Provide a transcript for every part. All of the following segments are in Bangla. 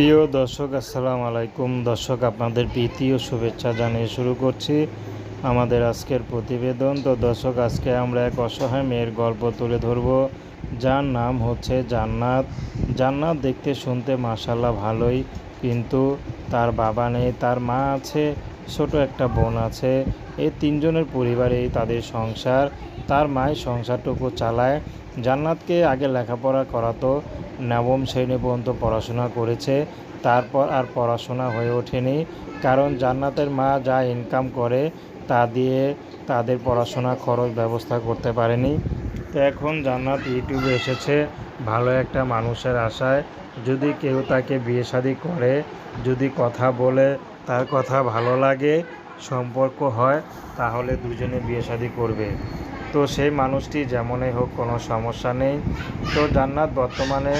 প্রিয় দর্শক, আসসালামু আলাইকুম। দর্শক, আপনাদের প্রীতি ও শুভেচ্ছা জানিয়ে শুরু করছি আমাদের আজকের প্রতিবেদন। তো দর্শক, আজকে আমরা এক অসহায় মেয়ের গল্প তুলে ধরব। যার নাম হচ্ছে জান্নাত। জান্নাত দেখতে শুনতে মাসাল্লাহ ভালোই, কিন্তু তার বাবা নেই, তার মা আছে, ছোট একটা বোন আছে। এই তিনজনের পরিবারেই তাদের সংসার। তার মাই সংসারটুকু চালায়। জান্নাতকে আগে লেখাপড়া করাতো। নবম শ্রেণি পর্যন্ত পড়াশোনা করেছে। তারপর আর পড়াশোনা হয়ে ওঠেনি। কারণ জান্নাতের মা যা ইনকাম করে, তা দিয়ে তাদের পড়াশোনা, খরচ ব্যবস্থা করতে পারেনি। তো এখন জান্নাত ইউটিউবে এসেছে ভালো একটা মানুষের আশায়। যদি কেউ তাকে বিয়ে শাদি করে, যদি কথা বলে, তার কথা ভালো লাগে, সম্পর্ক হয়, তাহলে দুজনে বিয়ে শাদি করবে। তো সেই মানুষটি যেমনই হোক কোনো সমস্যা নেই। তো জান্নাত বর্তমানে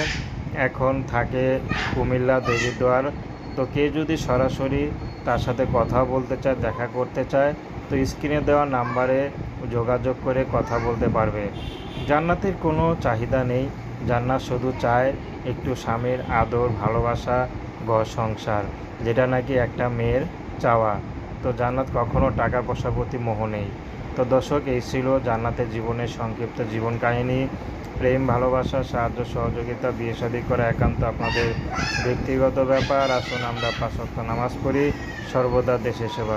এখন থাকে কুমিল্লা দেবীদ্বার। তো কেউ যদি সরাসরি তার সাথে কথা বলতে চায়, দেখা করতে চায়, তো স্ক্রিনে দেওয়া নাম্বারে যোগাযোগ করে কথা বলতে পারবে। জান্নাতের কোনো চাহিদা নেই। জান্নাত শুধু চায় একটু স্বামীর আদর, ভালোবাসা, ঘর সংসার, যেটা নাকি একটা মেয়ের চাওয়া। তো জান্নাত কখনো টাকা পয়সা প্রতি মোহ নেই। তো দর্শক, এই ছিল জান্নাতের জীবনের সংক্ষিপ্ত জীবন কাহিনী। প্রেম, ভালোবাসা, সাহায্য, সহযোগিতা, বিয়ে শাদী করা একান্ত আপনাদের ব্যক্তিগত ব্যাপার। আসুন আমরা পাঁচ ওয়াক্ত নামাজ পড়ি। সর্বদা দেশে সেবা